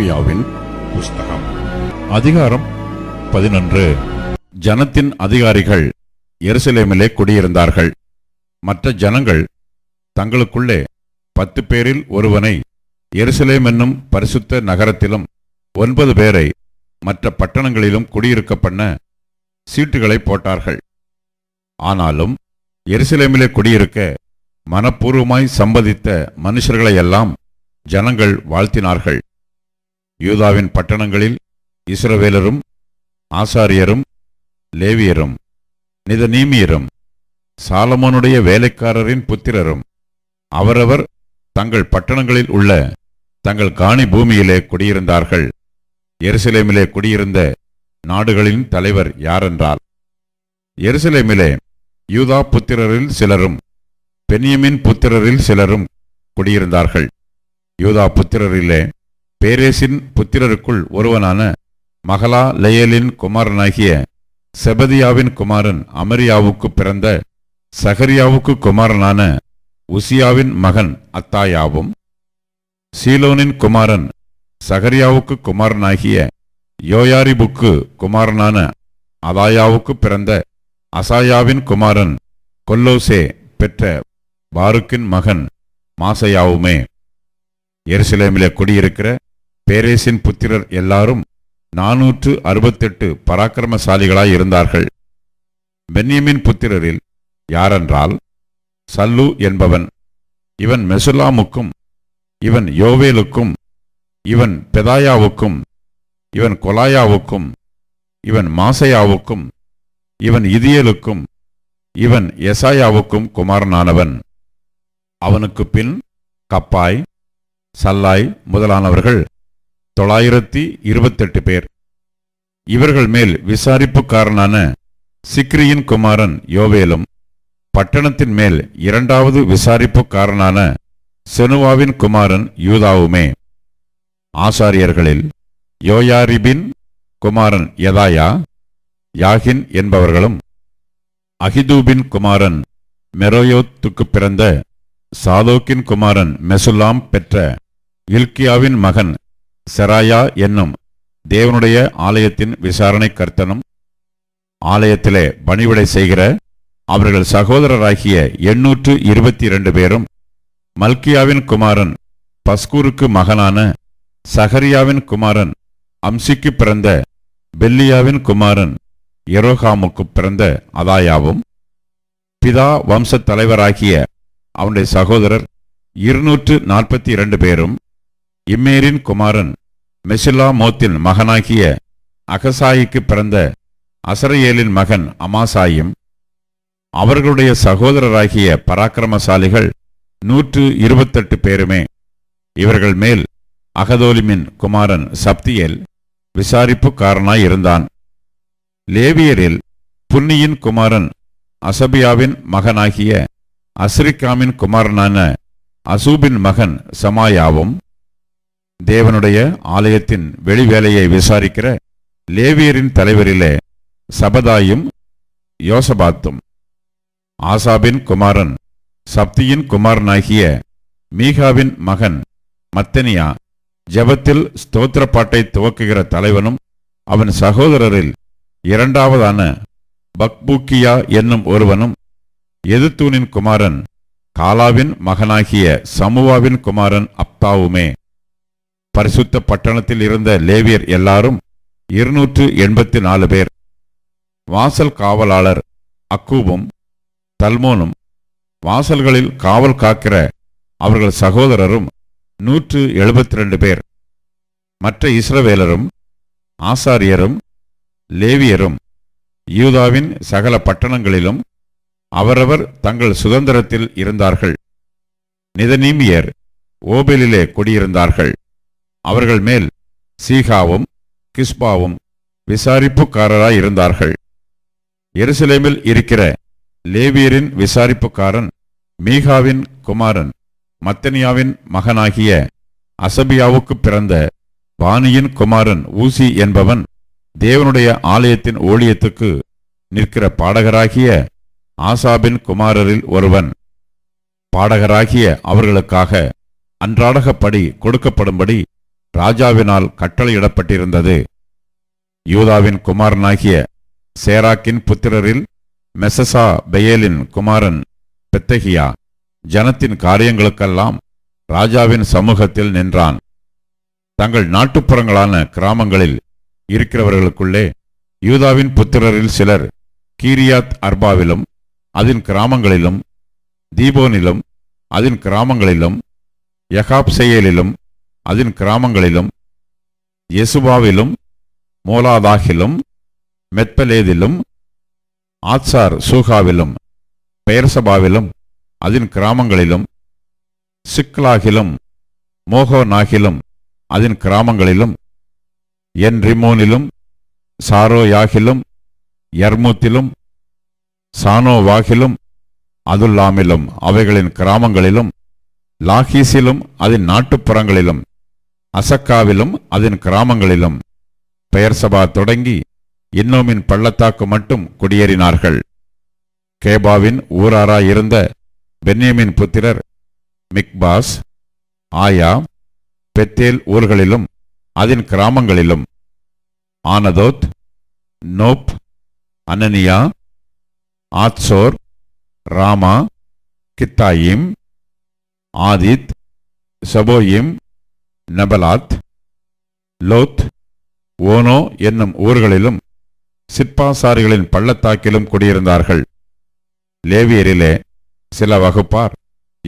எரேமியாவின் புஸ்தகம். அதிகாரம் பதினொன்று. ஜனத்தின் அதிகாரிகள் எருசலேமிலே குடியிருந்தார்கள். மற்ற ஜனங்கள் தங்களுக்குள்ளே பத்து பேரில் ஒருவனை எருசலேம் என்னும் பரிசுத்த நகரத்திலும் ஒன்பது பேரை மற்ற பட்டணங்களிலும் குடியிருக்க பண்ண சீட்டுகளை போட்டார்கள். ஆனாலும் எருசலேமிலே குடியிருக்க மனப்பூர்வமாய் சம்பதித்த மனுஷர்களையெல்லாம் ஜனங்கள் வாழ்த்தினார்கள். யூதாவின் பட்டணங்களில் இஸ்ரவேலரும் ஆசாரியரும் லேவியரும் நிதநீமியரும் சாலமோனுடைய வேலைக்காரரின் புத்திரரும் அவரவர் தங்கள் பட்டணங்களில் உள்ள தங்கள் காணி பூமியிலே குடியிருந்தார்கள். எருசலேமிலே குடியிருந்த நாடுகளின் தலைவர் யாரென்றால்? எருசலேமிலே யூதா புத்திரரில் சிலரும் பென்யமின் புத்திரரில் சிலரும் குடியிருந்தார்கள். யூதா புத்திரரிலே பேரேசின் புத்திரருக்குள் ஒருவனான மகளா லெயலின் குமாரனாகிய செபதியாவின் குமாரன் அமரியாவுக்கு பிறந்த சகரியாவுக்கு குமாரனான உசியாவின் மகன் அத்தாயாவும் சீலோனின் குமாரன் சகரியாவுக்கு குமாரனாகிய யோயாரிபுக்கு குமாரனான அதாயாவுக்கு பிறந்த அசாயாவின் குமாரன் கொல்லோசே பெற்ற பாருக்கின் மகன் மாசையாவுமே. எருசலேமிலே குடியிருக்கிற பேரேசின் புத்திரர் எல்லாரும் நாநூற்று அறுபத்தெட்டு பராக்கிரமசாலிகளாய் இருந்தார்கள். பென்யமின் புத்திரரில் யாரென்றால் சல்லு என்பவன் இவன் மெசுலாமுக்கும் இவன் யோவேலுக்கும் இவன் பெதாயாவுக்கும் இவன் கொலாயாவுக்கும் இவன் மாசையாவுக்கும் இவன் இதியலுக்கும் இவன் எசாயாவுக்கும் குமாரனானவன். அவனுக்கு பின் கப்பாய் சல்லாய் முதலானவர்கள் தொள்ளாயிரத்தி இருபத்தெட்டு பேர். இவர்கள் மேல் விசாரிப்புக்காரனான சிக்ரியின் குமாரன் யோவேலும் பட்டணத்தின் மேல் இரண்டாவது விசாரிப்புக்காரனான செனுவாவின் குமாரன் யூதாவுமே. ஆசாரியர்களில் யோயாரிபின் குமாரன் யதாயா யாகின் என்பவர்களும் அகிதூபின் குமாரன் மெரோயோத்துக்கு பிறந்த சாதோக்கின் குமாரன் மெசுலாம் பெற்ற இல்கியாவின் மகன் செராயா என்னும் தேவனுடைய ஆலயத்தின் விசாரணை கர்த்தனும் ஆலயத்திலே பணிவிடை செய்கிற அவர்கள் சகோதரராகிய எண்ணூற்று இருபத்தி இரண்டு பேரும் மல்கியாவின் குமாரன் பஸ்கூருக்கு மகனான சஹரியாவின் குமாரன் அம்சிக்கு பிறந்த பெல்லியாவின் குமாரன் எரோகாமுக்கு பிறந்த அதாயாவும் பிதா வம்சத் தலைவராகிய அவனுடைய சகோதரர் இருநூற்று நாற்பத்தி இரண்டு பேரும் இம்மேரின் குமாரன் மெசிலா மோத்தின் மகனாகிய அகசாயிக்கு பிறந்த அசரையேலின் மகன் அமாசாயும் அவர்களுடைய சகோதரராகிய பராக்கிரமசாலிகள் நூற்று இருபத்தெட்டு பேருமே. இவர்கள் மேல் அகதோலிமின் குமாரன் சப்தியேல் விசாரிப்புக்காரனாயிருந்தான் லேவியரில் புன்னியின் குமாரன் அசபியாவின் மகனாகிய அஸ்ரிகாமின் குமாரனான அசூபின் மகன் சமாயாவும் தேவனுடைய ஆலயத்தின் வெளிவேலையை விசாரிக்கிற லேவியரின் தலைவரிலே சபதாயும் யோசபாத்தும். ஆசாபின் குமாரன் சப்தியின் குமாரனாகிய மீகாவின் மகன் மத்தனியா ஜெபத்தில் ஸ்தோத்திர பாட்டை துவக்குகிற தலைவனும் அவன் சகோதரரில் இரண்டாவதான பக்பூக்கியா என்னும் ஒருவனும் எதுத்தூனின் குமாரன் காலாவின் மகனாகிய சமுவாவின் குமாரன் அப்தாவுமே. பரிசுத்த பட்டணத்தில் இருந்த லேவியர் எல்லாரும் இருநூற்று எண்பத்தி நாலு பேர். வாசல் காவலாளர் அக்கூபும் தல்மோனும் வாசல்களில் காவல் காக்கிற அவர்கள் சகோதரரும் நூற்று எழுபத்தி ரெண்டு பேர். மற்ற இஸ்ரவேலரும் ஆசாரியரும் லேவியரும் யூதாவின் சகல பட்டணங்களிலும் அவரவர் தங்கள் சுதந்திரத்தில் இருந்தார்கள். நிதனீமியர் ஓபெலிலே குடியிருந்தார்கள். அவர்கள் மேல் சீகாவும் கிஸ்பாவும் விசாரிப்புக்காரராய் இருந்தார்கள். எருசலேமில் இருக்கிற லேவியரின் விசாரிப்புக்காரன் மீகாவின் குமாரன் மத்தனியாவின் மகனாகிய அசபியாவுக்கு பிறந்த வாணியின் குமாரன் ஊசி என்பவன் தேவனுடைய ஆலயத்தின் ஊழியத்துக்கு நிற்கிற பாடகராகிய ஆசாபின் குமாரரில் ஒருவன். பாடகராகிய அவர்களுக்காக அன்றாடகப்படி கொடுக்கப்படும்படி ராஜாவினால் கட்டளையிடப்பட்டிருந்தது. யூதாவின் குமாரனாகிய சேராக்கின் புத்திரரில் மெசசா பெயேலின் குமாரன் பெத்தகியா ஜனத்தின் காரியங்களுக்கெல்லாம் ராஜாவின் சமூகத்தில் நின்றான். தங்கள் நாட்டுப்புறங்களான கிராமங்களில் இருக்கிறவர்களுக்குள்ளே யூதாவின் புத்திரரில் சிலர் கீரியாத் அர்பாவிலும் அதன் கிராமங்களிலும் தீபோனிலும் அதன் கிராமங்களிலும் யகாப்செயலிலும் அதன் கிராமங்களிலும் யெசுபாவிலும் மோலாதாகிலும் மெத்பலேதிலும் ஆத்சார் சூகாவிலும் பெயர்சபாவிலும் அதன் கிராமங்களிலும் சிக்லாகிலும் மோகோனாகிலும் அதன் கிராமங்களிலும் என் ரிமோனிலும் சாரோயாகிலும் யர்மூத்திலும் சானோவாகிலும் அதுல்லாமிலும் அவைகளின் கிராமங்களிலும் லாகீஸிலும் அதன் நாட்டுப்புறங்களிலும் அசக்காவிலும் அதன் கிராமங்களிலும் பெயர் சபா தொடங்கி இன்னோமின் பள்ளத்தாக்கு மட்டும் குடியேறினார்கள். கேபாவின் ஊராராயிருந்த பென்யமின் புத்திரர் மிக்பாஸ் ஆயா பெத்தேல் ஊர்களிலும் அதன் கிராமங்களிலும் ஆனதோத் நோப் அனனியா ஆத்சோர் ராமா கித்தாயிம் ஆதித் சபோயிம் நபலாத் லோத் ஓனோ என்னும் ஊர்களிலும் சிற்பாசாரிகளின் பள்ளத்தாக்கிலும் குடியிருந்தார்கள். லேவியரிலே சில வகுப்பார்.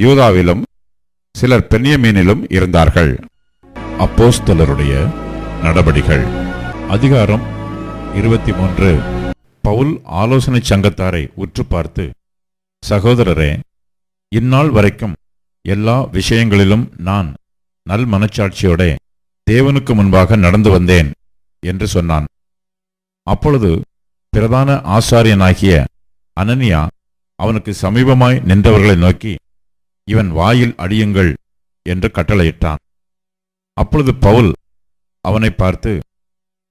யூதாவிலும் சிலர் பென்யமீனிலும் இருந்தார்கள். அப்போஸ்தலருடைய நடபடிகள். அதிகாரம் இருபத்தி மூன்று பவுல் ஆலோசனை சங்கத்தாரை உற்று பார்த்து சகோதரரே இந்நாள் வரைக்கும் எல்லா விஷயங்களிலும் நான் நல் மனச்சாட்சியோட தேவனுக்கு முன்பாக நடந்து வந்தேன் என்று சொன்னான். அப்பொழுது பிரதான ஆசாரியனாகிய அனனியா அவனுக்கு சமீபமாய் நின்றவர்களை நோக்கி இவன் வாயில் அடியுங்கள் என்று கட்டளையிட்டான். அப்பொழுது பவுல் அவனை பார்த்து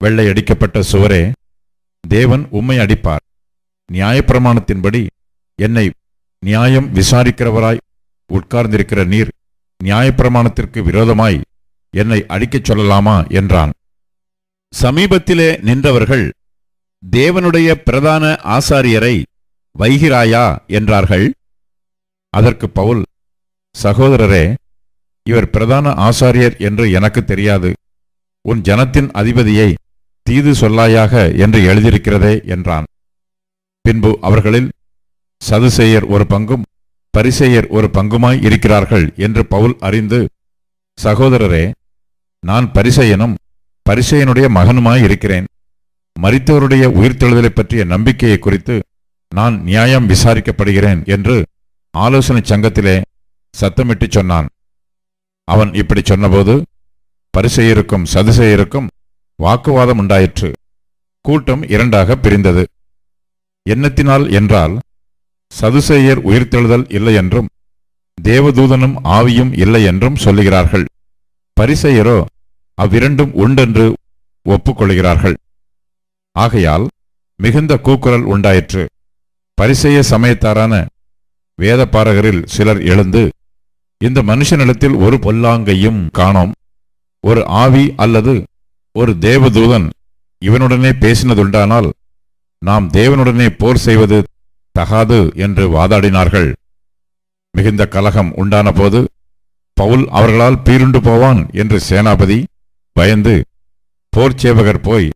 வெள்ளை அடிக்கப்பட்ட சுவரே தேவன் உம்மை அடிப்பார். நியாயப்பிரமாணத்தின்படி என்னை நியாயம் விசாரிக்கிறவராய் உட்கார்ந்திருக்கிற நீர் நியாயப்பிரமாணத்திற்கு விரோதமாய் என்னை அடிக்கச் சொல்லலாமா என்றான். சமீபத்திலே நின்றவர்கள் தேவனுடைய பிரதான ஆசாரியரை வைகிறாயா? என்றார்கள். அதற்கு பவுல் சகோதரரே இவர் பிரதான ஆசாரியர் என்று எனக்கு தெரியாது. உன் ஜனத்தின் அதிபதியை தீது சொல்லாயாக என்று எழுதியிருக்கிறதே என்றான். பின்பு அவர்களில் சதுசேயர் ஒரு பங்கும் பரிசெயர் ஒரு பங்குமாய் இருக்கிறார்கள் என்று பவுல் அறிந்து சகோதரரே நான் பரிசெயனும் பரிசெயனுடைய மகனுமாய் இருக்கிறேன். மரித்தவருடைய உயிர்த்தெழுதலை பற்றிய நம்பிக்கையை குறித்து நான் நியாயம் விசாரிக்கப்படுகிறேன் என்று ஆலோசனை சங்கத்திலே சத்தமிட்டு சொன்னான். அவன் இப்படி சொன்னபோது பரிசெயருக்கும் சதுசெயருக்கும் வாக்குவாதம் உண்டாயிற்று. கூட்டம் இரண்டாக பிரிந்தது. எண்ணத்தினால் என்றால் சதுசேயர் உயிர்த்தெழுதல் இல்லை என்றும் தேவதூதனும் ஆவியும் இல்லை என்றும் சொல்லுகிறார்கள். பரிசெயரோ அவ்விரண்டும் உண்டென்று ஒப்புக்கொள்கிறார்கள். ஆகையால் மிகுந்த கூக்குரல் உண்டாயிற்று. பரிசெய சமயத்தாரான வேதபாரகரில் சிலர் எழுந்து இந்த மனுஷனிடத்தில் ஒரு பொல்லாங்கையும் காணோம். ஒரு ஆவி அல்லது ஒரு தேவதூதன் இவனுடனே பேசினதுண்டானால் நாம் தேவனுடனே போர் செய்வது தகாது என்று வாதாடினார்கள். மிகுந்த கலகம் உண்டான போது பவுல் அவர்களால் பீருண்டு போவான் என்று சேனாபதி பயந்து போர் சேவகர் போய்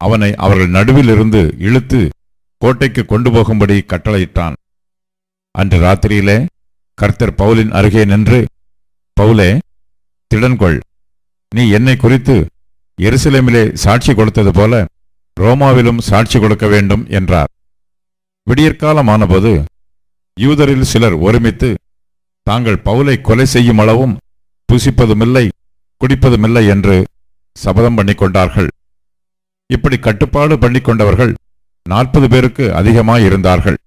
அவனை அவர்கள் நடுவிலிருந்து இழுத்து கோட்டைக்கு கொண்டு போகும்படி கட்டளையிட்டான். அன்று ராத்திரியிலே கர்த்தர் பவுலின் அருகே நின்று பவுலே திடன்கொள். நீ என்னை குறித்து எருசலேமிலே சாட்சி கொடுத்தது போல ரோமாவிலும் சாட்சி கொடுக்க வேண்டும் என்றார். விடியற்காலமானபோது யூதரில் சிலர் ஒருமித்து தாங்கள் பவுலை கொலை செய்யும் அளவும் புசிப்பதுமில்லை குடிப்பதுமில்லை என்று சபதம் பண்ணிக்கொண்டார்கள். இப்படி கட்டுப்பாடு பண்ணிக்கொண்டவர்கள் நாற்பது பேருக்கு அதிகமாயிருந்தார்கள்.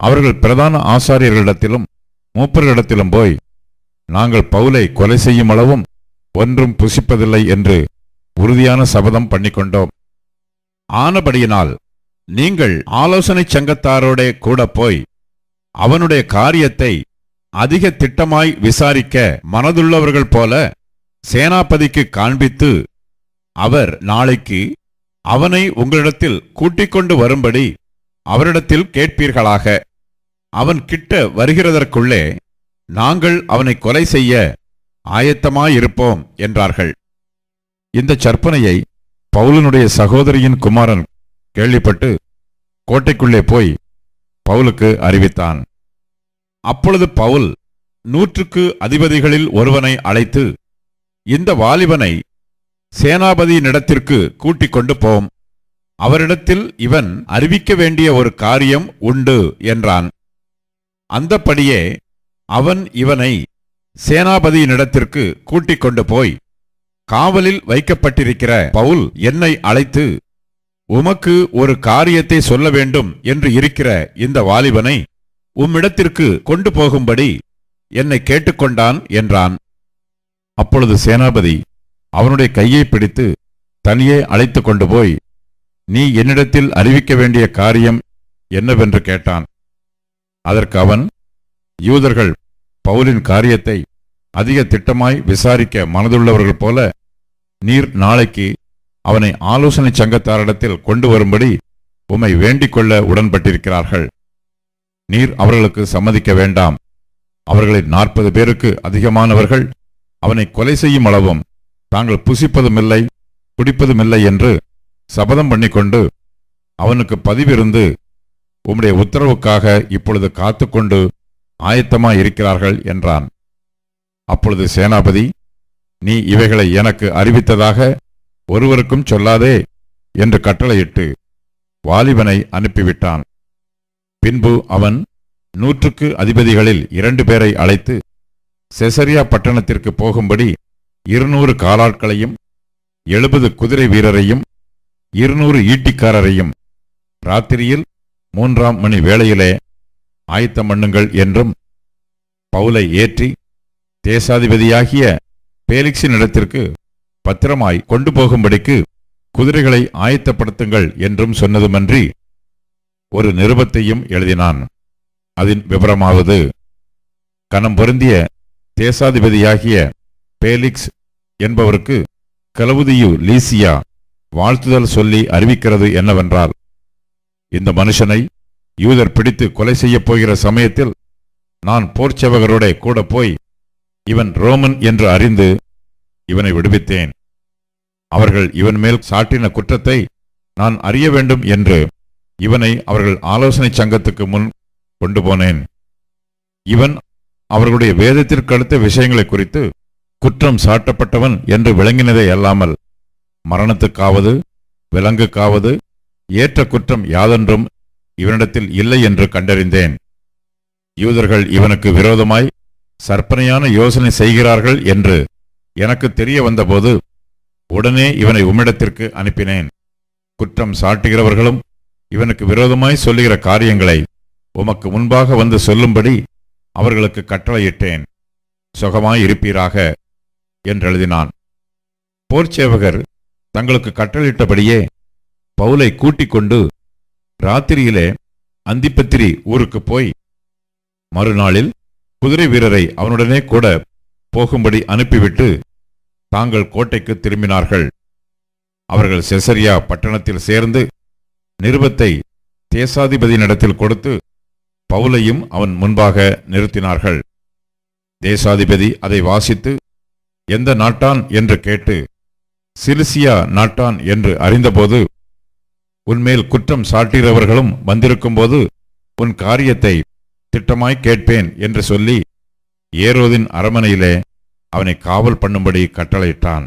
அவர்கள் பிரதான ஆசாரியர்களிடத்திலும் மூப்பர்களிடத்திலும் போய் நாங்கள் பவுலை கொலை செய்யும் அளவும் ஒன்றும் புசிப்பதில்லை என்று உறுதியான சபதம் பண்ணிக்கொண்டோம். ஆனபடியினால் நீங்கள் ஆலோசனை சங்கத்தாரோடே கூட போய் அவனுடைய காரியத்தை அதிக திட்டமாய் விசாரிக்க மனதுள்ளவர்கள் போல சேனாபதிக்கு காண்பித்து அவர் நாளைக்கு அவனை உங்களிடத்தில் கூட்டிக் கொண்டு வரும்படி அவரிடத்தில் கேட்பீர்களாக. அவன் கிட்ட வருகிறதற்குள்ளே நாங்கள் அவனை கொலை செய்ய ஆயத்தமாயிருப்போம் என்றார்கள். இந்த சற்பனையை பவுலனுடைய சகோதரியின் குமாரன் கேள்விப்பட்டு கோட்டைக்குள்ளே போய் பவுலுக்கு அறிவித்தான். அப்பொழுது பவுல் நூற்றுக்கு அதிபதிகளில் ஒருவனை அழைத்து இந்த வாலிபனை சேனாபதியினிடத்திற்கு கூட்டிக் கொண்டு போம். அவரிடத்தில் இவன் அறிவிக்க வேண்டிய ஒரு காரியம் உண்டு என்றான். அந்தப்படியே அவன் இவனை சேனாபதியினிடத்திற்கு கூட்டிக் கொண்டு போய் காவலில் வைக்கப்பட்டிருக்கிற பவுல் என்னை அழைத்து உமக்கு ஒரு காரியத்தை சொல்ல வேண்டும் என்று இருக்கிற இந்த வாலிபனை உம்மிடத்திற்கு கொண்டு போகும்படி என்னை கேட்டுக்கொண்டான் என்றான். அப்பொழுது சேனாபதி அவனுடைய கையை பிடித்து தனியே அழைத்து கொண்டு போய் நீ என்னிடத்தில் அறிவிக்க வேண்டிய காரியம் என்னவென்று கேட்டான். அதற்கு அவன் யூதர்கள் பவுலின் காரியத்தை அதிக திட்டமாய் விசாரிக்க மனதுள்ளவர்கள் போல நீர் நாளைக்கு அவனை ஆலோசனை சங்கத்தாரிடத்தில் கொண்டு வரும்படி உம்மை வேண்டிக் கொள்ள உடன்பட்டிருக்கிறார்கள். நீர் அவர்களுக்கு சம்மதிக்க வேண்டாம். அவர்களில் நாற்பது பேருக்கு அதிகமானவர்கள் அவனை கொலை செய்யும் அளவும் தாங்கள் புசிப்பதுமில்லை குடிப்பதுமில்லை என்று சபதம் பண்ணிக்கொண்டு அவனுக்கு பதிவிருந்து உம்முடைய உத்தரவுக்காக இப்பொழுது காத்துக்கொண்டு ஆயத்தமாய் இருக்கிறார்கள் என்றான். அப்பொழுது சேனாபதி நீ இவைகளை எனக்கு அறிவித்ததாக ஒருவருக்கும் சொல்லாதே என்று கட்டளையிட்டு வாலிபனை அனுப்பிவிட்டான். பின்பு அவன் நூற்றுக்கு அதிபதிகளில் இரண்டு பேரை அழைத்து செசரியா பட்டணத்திற்கு போகும்படி இருநூறு காலாட்களையும் எழுபது குதிரை வீரரையும் இருநூறு ஈட்டிக்காரரையும் ராத்திரியில் மூன்றாம் மணி வேளையிலே ஆயத்தம் பண்ணுங்கள் என்றும் பவுலை ஏற்றி தேசாதிபதியாகிய பேலிக்ஸின் இடத்திற்கு பத்திரமாய் கொண்டு போகும்படிக்கு குதிரைகளை ஆயத்தப்படுத்துங்கள் என்றும் சொன்னதுமன்றி ஒரு நிருபத்தையும் எழுதினான். அதன் விவரமாவது கனம் பொருந்திய தேசாதிபதியாகிய பேலிக்ஸ் என்பவருக்கு கலவுதியு லீசியா வாழ்த்துதல் சொல்லி அறிவிக்கிறது என்னவென்றால் இந்த மனுஷனை யூதர் பிடித்து கொலை செய்யப் போகிற சமயத்தில் நான் போர்ச்சவகரோட கூட போய் இவன் ரோமன் என்று அறிந்து இவனை விடுவித்தேன். அவர்கள் இவன் மேல் சாட்டின குற்றத்தை நான் அறிய வேண்டும் என்று இவனை அவர்கள் ஆலோசனை சங்கத்துக்கு முன் கொண்டு போனேன். இவன் அவர்களுடைய வேதத்திற்கு அடுத்த விஷயங்களை குறித்து குற்றம் சாட்டப்பட்டவன் என்று விளங்கினதே அல்லாமல் மரணத்துக்காவது விலங்குக்காவது ஏற்ற குற்றம் யாதென்றும் இவனிடத்தில் இல்லை என்று கண்டறிந்தேன். யூதர்கள் இவனுக்கு விரோதமாய் சற்பனையான யோசனை செய்கிறார்கள் என்று எனக்கு தெரிய வந்தபோது உடனே இவனை உம்மிடத்திற்கு அனுப்பினேன். குற்றம் சாட்டுகிறவர்களும் இவனுக்கு விரோதமாய் சொல்லுகிற காரியங்களை உமக்கு முன்பாக வந்து சொல்லும்படி அவர்களுக்கு கட்டளையிட்டேன். சுகமாய் இருப்பீராக என்றெழுதினான். போர்ச்சேவகர் தங்களுக்கு கட்டளையிட்டபடியே பவுலை கூட்டிக் கொண்டு ராத்திரியிலே அந்திப்பத்திரி ஊருக்கு போய் மறுநாளில் குதிரை வீரரை அவனுடனே கூட போகும்படி அனுப்பிவிட்டு தாங்கள் கோட்டைக்கு திரும்பினார்கள். அவர்கள் செசரியா பட்டணத்தில் சேர்ந்து நிருபத்தை தேசாதிபதியினிடத்தில் கொடுத்து பவுலையும் அவன் முன்பாக நிறுத்தினார்கள். தேசாதிபதி அதை வாசித்து எந்த நாட்டான்? என்று கேட்டு சிலிசியா நாட்டான்? என்று அறிந்தபோது உன்மேல் குற்றம் சாட்டுகிறவர்களும் வந்திருக்கும்போது உன் காரியத்தை திட்டமாய் கேட்பேன் என்று சொல்லி ஏரோதின் அரமனையிலே அவனை காவல் பண்ணும்படி கட்டளையிட்டான்.